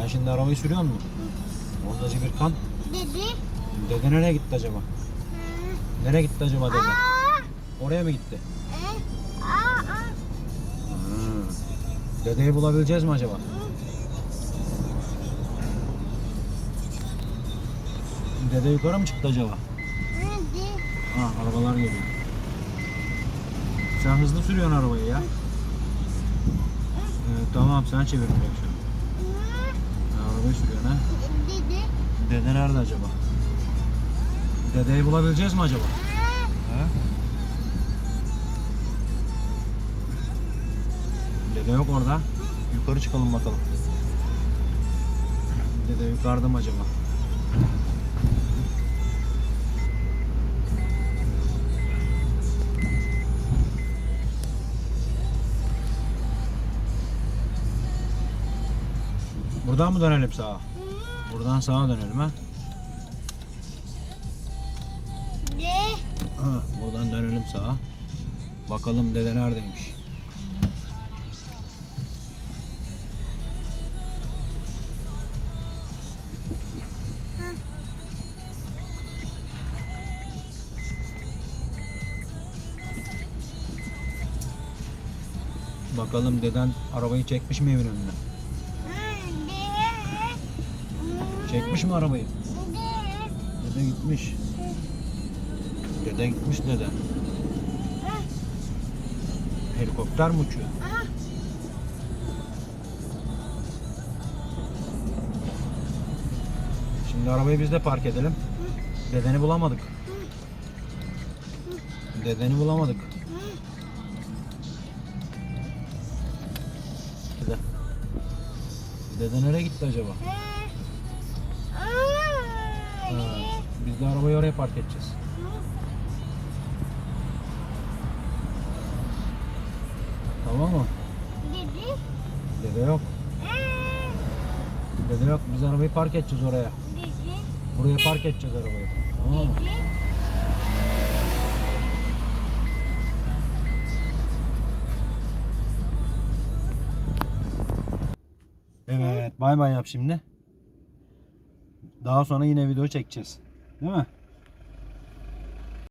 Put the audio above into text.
Sen şimdi arabayı sürüyor musun? Ondacı bir kan. Dedi. Dede nereye gitti acaba? Nereye gitti acaba dede? Aa. Oraya mı gitti? E. Aa. aa. Hmm. Dedeyi bulabileceğiz mi acaba? Dede yukarı mı çıktı acaba? Dedi. Ha arabalar geliyor. Sen hızlı sürüyorsun arabayı ya. Evet, tamam sen çevir direksiyonu. Sen arabayı sürüyorsun ha. Dedi. Dede nerede acaba? Dedeyi bulabileceğiz mi acaba? Ha? Dede yok orada. Yukarı çıkalım bakalım. Dede yukarıda mı acaba? Buradan mı dönelim sağa? Buradan sağa dönelim ha. De. Ha, buradan dönelim sağa. Bakalım dede neredeymiş. Bakalım deden arabayı çekmiş mi evin önüne? Çekmiş mi arabayı? Dede gitmiş. Dede gitmiş dede. Helikopter mi uçuyor? Şimdi arabayı biz de park edelim. Dedeni bulamadık. Dedeni bulamadık. Dede. Dede nereye gitti acaba? Oraya park edeceğiz. Tamam mı? Dedi. Dede yok. Dede yok. Biz arabayı park edeceğiz oraya. Dedi. Buraya park edeceğiz arabayı. Tamam mı? Evet. Bay bay yap şimdi. Daha sonra yine video çekeceğiz. Değil mi?